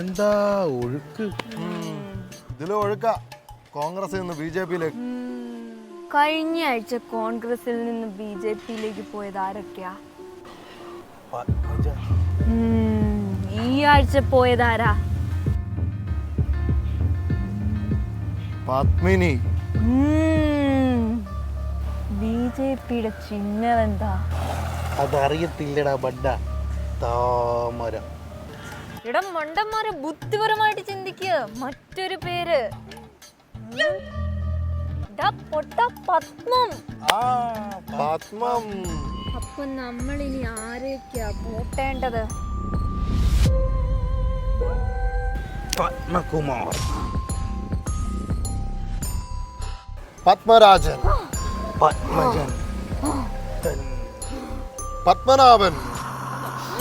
എന്താ ഒഴുക്ക്? ഇതിലും ഒഴുക്ക. കോൺഗ്രസ് നിന്ന് ബി ജെ പിയിലേക്ക്. കഴിഞ്ഞ ആഴ്ച കോൺഗ്രസിൽ നിന്ന് ബി ജെ പിയിലേക്ക് പോയത് ആരൊക്കെയാ? ഈ ആഴ്ച പോയതാരാ പത്മിനി. ബി ജെ പിയുടെ ചിഹ്നം എന്താ? അതറിയത്തില്ലടാ ബഡ്ഡ. താമരം ഇവിടെ മണ്ടന്മാരെ ബുദ്ധിപരമായിട്ട് ചിന്തിക്കുക മറ്റൊരു പേര്. ദാ പൊട്ട പത്മം. പത്മം. അപ്പൊ നമ്മൾ ഇനി ആരെയൊക്കെയാ കൂട്ടേണ്ടത് പത്മകുമാർ. പത്മരാജൻ. പത്മജൻ. പത്മനാഭൻ.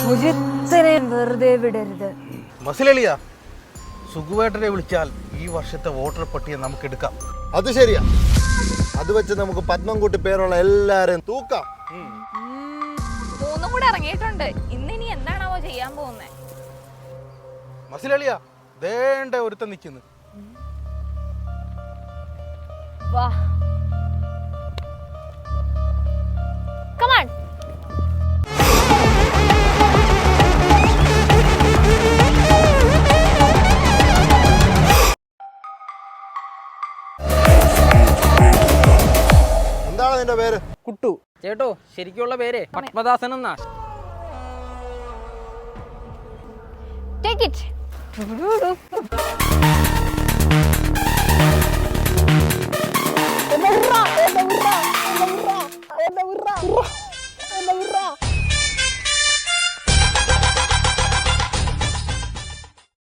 ഒരുത്തരെയും വെറുതെ വിടരുത്. മസിലളിയ സുഖുവേട്ടനെ വിളിച്ചാൽ ഈ വർഷത്തെ വോട്ടർ പട്ടിക നമുക്ക് എടുക്കാം. അത് ശരിയാ. അത് വെച്ച് നമുക്ക് പത്മം കൂട്ടി പേരുള്ള എല്ലാരെയും തൂക്കാം. മൂന്നും കൂടെ ഇറങ്ങിയിട്ടുണ്ട്. ഇന്ന് ഇനി എന്താണാവോ ചെയ്യാൻ പോകുന്നത് മസിലളിയ ദേണ്ട ഒരുത്തൻ നിൽക്കുന്നു. വാ. എന്താണ് നിന്റെ പേര്? കുട്ടു. ചേട്ടോ ശരിക്കുള്ള പേര് പത്മദാസൻ എന്നാ. Take it